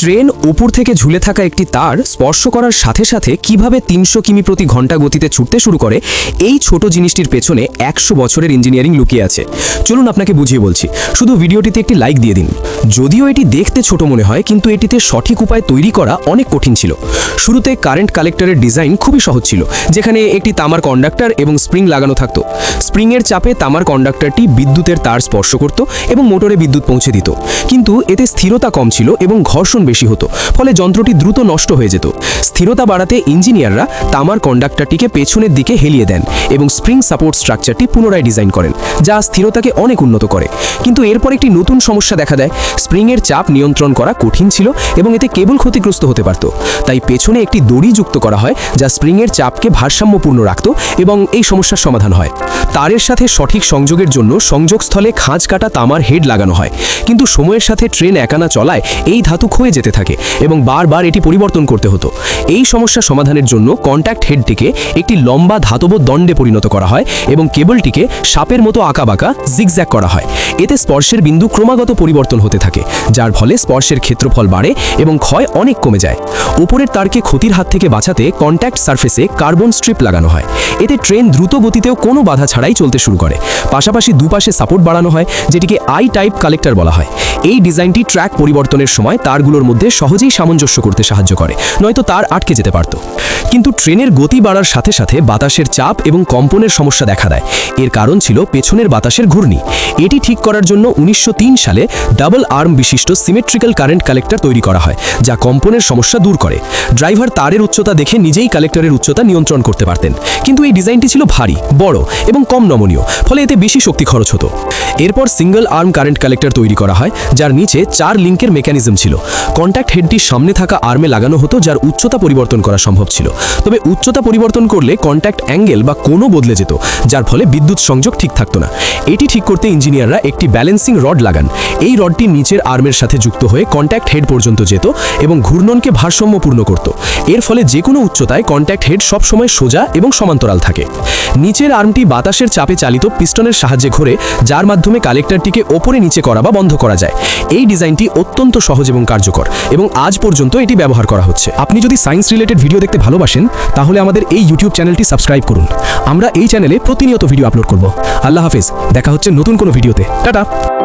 Train ওপর থেকে ঝুলে থাকা একটি তার স্পর্শ করার সাথে সাথে কীভাবে তিনশো কিমি প্রতি ঘণ্টা গতিতে ছুটতে শুরু করে, এই ছোট জিনিসটির পেছনে একশো বছরের ইঞ্জিনিয়ারিং লুকিয়ে আছে। চলুন আপনাকে বুঝিয়ে বলছি, শুধু ভিডিওটিতে একটি লাইক দিয়ে দিন। যদিও এটি দেখতে ছোট মনে হয়, কিন্তু এটিতে সঠিক উপায় তৈরি করা অনেক কঠিন ছিল। শুরুতে কারেন্ট কালেক্টরের ডিজাইন খুবই সহজ ছিল, যেখানে একটি তামার কন্ডাক্টর এবং স্প্রিং লাগানো থাকতো। স্প্রিংয়ের চাপে তামার কন্ডাক্টরটি বিদ্যুতের তার স্পর্শ করত এবং মোটরে বিদ্যুৎ পৌঁছে দিত। কিন্তু এতে স্থিরতা কম ছিল এবং ঘর্ষণ বেশি হতো, ফলে যন্ত্রটি দ্রুত নষ্ট হয়ে যেত। স্থিরতা বাড়াতে ইঞ্জিনিয়াররা তামার কন্ডাক্টরটিকে পেছনের দিকে হেলিয়ে দেন এবং স্প্রিং সাপোর্ট স্ট্রাকচারটি পুনরায় ডিজাইন করেন, যা স্থিরতাকে অনেক উন্নত করে। কিন্তু এরপর একটি নতুন সমস্যা দেখা দেয়, স্প্রিংয়ের চাপ নিয়ন্ত্রণ করা কঠিন ছিল এবং এতে কেবল ক্ষতিগ্রস্ত হতে পারত। তাই পেছনে একটি দড়ি যুক্ত করা হয়, যা স্প্রিংয়ের চাপকে ভারসাম্যপূর্ণ রাখত এবং এই সমস্যার সমাধান হয়। তারের সাথে সঠিক সংযোগের জন্য সংযোগস্থলে খাঁজ কাটা তামার হেড লাগানো হয়। কিন্তু সময়ের সাথে ট্রেন একানা চলায় এই ধাতু ক্ষয়ে যেতে থাকে এবং বারবার এটি পরিবর্তন করতে হতো। এই সমস্যা সমাধানের জন্য কন্ট্যাক্ট হেডটিকে একটি লম্বা ধাতব দণ্ডে পরিণত করা হয় এবং কেবলটিকে সাপের মতো আঁকাবাঁকা জিগজ্যাগ করা হয়। এতে স্পর্শের বিন্দু ক্রমাগত পরিবর্তন হতে থাকে, যার ফলে স্পর্শের ক্ষেত্রফল বাড়ে এবং ক্ষয় অনেক কমে যায়। উপরের তারকে ক্ষতির হাত থেকে বাঁচাতে কন্ট্যাক্ট সার্ফেসে কার্বন স্ট্রিপ লাগানো হয়। এতে ট্রেন দ্রুত গতিতেও কোনো বাধা ছাড়াই চলতে শুরু করে। পাশাপাশি দুপাশে সাপোর্ট বাড়ানো হয়, যেটিকে আই টাইপ কালেক্টর বলা হয়। এই ডিজাইনটি ট্র্যাক পরিবর্তনের সময় তারগুলোর মধ্যে সহজেই সামঞ্জস্য করতে সাহায্য করে, নয়তো তার আটকে যেতে পারত। কিন্তু ট্রেনের গতি বাড়ার সাথে সাথে বাতাসের চাপ এবং কম্পনের সমস্যা দেখা দেয়। এর কারণ ছিল পেছনের বাতাসের ঘূর্ণি। এটি ঠিক করার জন্য উনিশশো তিন সালে ডাবল আর্ম বিশিষ্ট সিমেট্রিক্যাল কারেন্ট কালেক্টর তৈরি করা হয়, যা কম্পনের সমস্যা দূর করে। ড্রাইভার তারের উচ্চতা দেখে নিজেই কালেক্টরের উচ্চতা নিয়ন্ত্রণ করতে পারতেন। কিন্তু এই ডিজাইনটি ছিল ভারী, বড় এবং কম নমনীয়, ফলে এতে বেশি শক্তি খরচ হতো। এরপর সিঙ্গল আর্ম কারেন্ট কালেক্টর তৈরি করা হয়, যার নিচে চার লিঙ্কের মেকানিজম ছিল। কন্ট্যাক্ট হেডটির সামনে থাকা আর্মে লাগানো হতো, যার উচ্চতা পরিবর্তন করা সম্ভব ছিল। তবে উচ্চতা পরিবর্তন করলে কন্ট্যাক্ট অ্যাঙ্গেল বা কোনো বদলে যেত, যার ফলে বিদ্যুৎ সংযোগ ঠিক থাকতো না। এটি ঠিক করতে ইঞ্জিনিয়াররা একটি ব্যালেন্সিং রড লাগান। এই রডটি নিচের আর্মের সাথে যুক্ত হয়ে কন্ট্যাক্ট হেড পর্যন্ত যেত এবং ঘূর্ণনকে ভারসাম্যপূর্ণ করত। এর ফলে যে কোনো উচ্চতায় কন্ট্যাক্ট হেড সবসময় সোজা এবং সমান্তরাল থাকে। নিচের আর্মটি বাতাসের চাপে চালিত পিস্টনের সাহায্যে ঘুরে, যার মাধ্যমে কালেক্টরটিকে ওপরে নিচে করা বা বন্ধ করা যায়। এই ডিজাইনটি অত্যন্ত সহজ এবং কার্যকর, এবং আজ পর্যন্ত এটি ব্যবহার করা হচ্ছে। আপনি যদি সায়েন্স রিলেটেড ভিডিও দেখতে ভালোবাসেন, তাহলে আমাদের এই ইউটিউব চ্যানেলটি সাবস্ক্রাইব করুন। আমরা এই চ্যানেলে প্রতিনিয়ত ভিডিও আপলোড করব। আল্লাহ হাফেজ, দেখা হচ্ছে নতুন কোনো ভিডিওতে। টাটা!